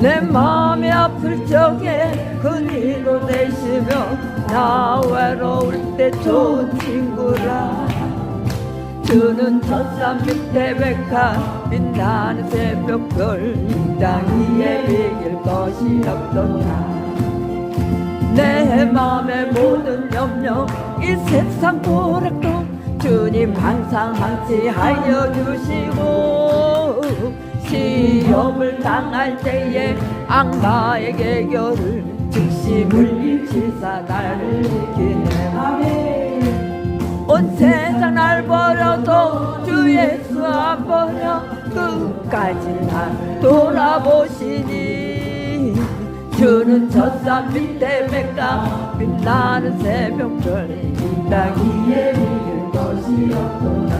내 마음이 아플 적에 그리로 내쉬며 나 외로울 때 좋은 친구라. 주는 첫산 밑에 백한 빛나는 새벽별 땅 위에 비길 것이 없도다 내 마음의 모든 염려 이 세상 고락도 주님 항상 항시 하여 주시고 시험을 당할 때에 악마에게 결을 즉시 물리치사 나를 지키네. 온 세상 날 버려도 주 예수 안 버려 끝까지 날 돌아보시니. 주는 저산 밑에 백강 빛나는 새벽별 이 땅 위에 비길 것이 없도다